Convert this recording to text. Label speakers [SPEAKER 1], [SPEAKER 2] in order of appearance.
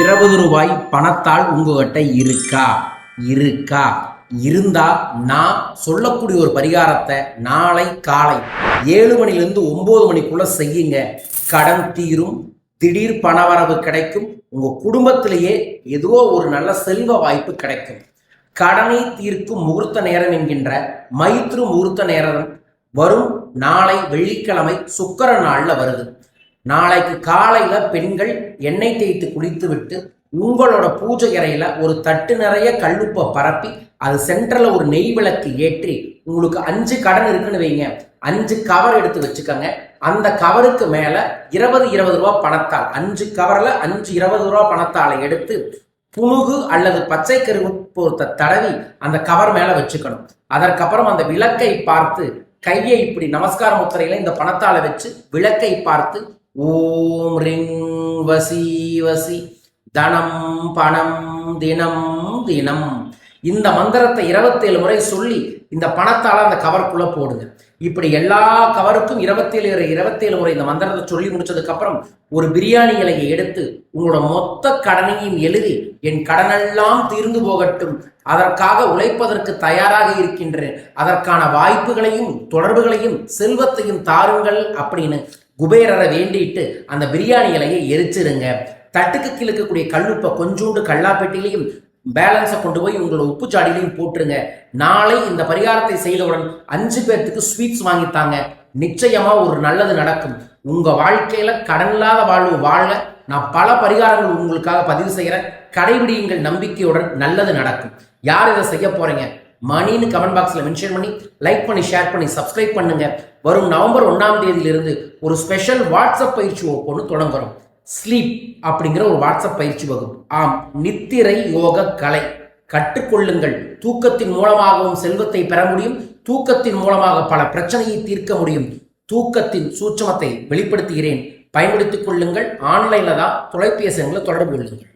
[SPEAKER 1] இருபது ரூபாய் பணத்தால் உங்ககிட்ட இருக்கா? இருக்கா? இருந்தா நான் சொல்லக்கூடிய ஒரு பரிகாரத்தை நாளை காலை ஏழு மணிலேருந்து ஒன்பது மணிக்குள்ள செய்யுங்க. கடன் தீரும் திடீர் பணவரவு கிடைக்கும் உங்க குடும்பத்திலேயே ஏதோ ஒரு நல்ல செல்வ வாய்ப்பு கிடைக்கும். கடனை தீர்க்கும் முகூர்த்த நேரம் என்கின்ற மைத்ரு முகூர்த்த நேரம் வரும் நாளை வெள்ளிக்கிழமை சுக்கர நாள்ல வருது. நாளைக்கு காலையில பெண்கள் எண்ணெய் தேய்த்து குளித்துவிட்டு உங்களோட பூஜை அறையில ஒரு தட்டு நிறைய கல்லுப்பை பரப்பி அது சென்டர்ல ஒரு நெய் விளக்கு ஏற்றி உங்களுக்கு அஞ்சு கடன் இருக்குன்னு வைங்க. அஞ்சு கவர் எடுத்து வச்சுக்கோங்க. அந்த கவருக்கு மேல இருபது இருபது ரூபா பணத்தால் அஞ்சு கவர்ல அஞ்சு இருபது ரூபா பணத்தால் எடுத்து புழுகு அல்லது பச்சை கருவூர்த்த தடவி அந்த கவர் மேல வச்சுக்கணும். அதற்கப்புறம் அந்த விளக்கை பார்த்து கையை இப்படி நமஸ்கார முத்திரையில இந்த பணத்தால வச்சு விளக்கை பார்த்து ஓம் ரிங் வசி வசி. தனம் பணம் தினம் தினம். இந்த மந்திரத்தை இருபத்தேழு முறை சொல்லி இந்த பணத்தால் அந்த கவருக்குள்ளே போடுங்க. இப்படி எல்லா கவருக்கும் இருபத்தேழு இருபத்தேழு முறை இந்த மந்திரத்தை சொல்லி முடிச்சதுக்கப்புறம் ஒரு பிரியாணி இலையை எடுத்து உங்களோட மொத்த கடனையும் எழுதி என் கடனெல்லாம் தீர்ந்து போகட்டும். அதற்காக உழைப்பதற்கு தயாராக இருக்கின்றேன். அதற்கான வாய்ப்புகளையும் தொடர்புகளையும் செல்வத்தையும் தாருங்கள் அப்படின்னு குபேரரை வேண்டிட்டு அந்த பிரியாணி இலையை எரிச்சிருங்க. தட்டுக்கு கிழக்கக்கூடிய கல்லுப்பை கொஞ்சோண்டு கல்லாப்பெட்டிலையும் பேலன்ஸை கொண்டு போய் உங்களோட உப்பு போட்டுருங்க. நாளை இந்த பரிகாரத்தை செய்தவுடன் அஞ்சு பேர்த்துக்கு ஸ்வீட்ஸ் வாங்கித்தாங்க நிச்சயமா ஒரு நல்லது நடக்கும். உங்க வாழ்க்கையில கடன் இல்லாத வாழ்வு வாழ நான் பல பரிகாரங்கள் உங்களுக்காக பதிவு செய்கிறேன் கடைபிடியுங்கள் நம்பிக்கையுடன் நல்லது நடக்கும். யார் இதை செய்ய போறீங்க? மணின்னு கமெண்ட் பாக்ஸில் மென்ஷன் பண்ணி லைக் பண்ணி ஷேர் பண்ணி சப்ஸ்கிரைப் பண்ணுங்க. வரும் நவம்பர் ஒன்றாம் தேதியிலிருந்து ஒரு ஸ்பெஷல் வாட்ஸ்அப் பயிற்சி ஒன்று தொடங்குறோம். ஸ்லீப் அப்படிங்கிற ஒரு வாட்ஸ்அப் பயிற்சி வகுப்பு. ஆம் நித்திரை யோக கலை. கற்றுக்கொள்ளுங்கள். தூக்கத்தின் மூலமாகவும் செல்வத்தை பெற முடியும். தூக்கத்தின் மூலமாக பல பிரச்சனையை தீர்க்க முடியும். தூக்கத்தின் சூட்சமத்தை வெளிப்படுத்துகிறேன். பயன்படுத்திக் கொள்ளுங்கள். ஆன்லைனில் தான் தொலைபேசி எண்களை தொடர்பு கொள்ளுங்கள்.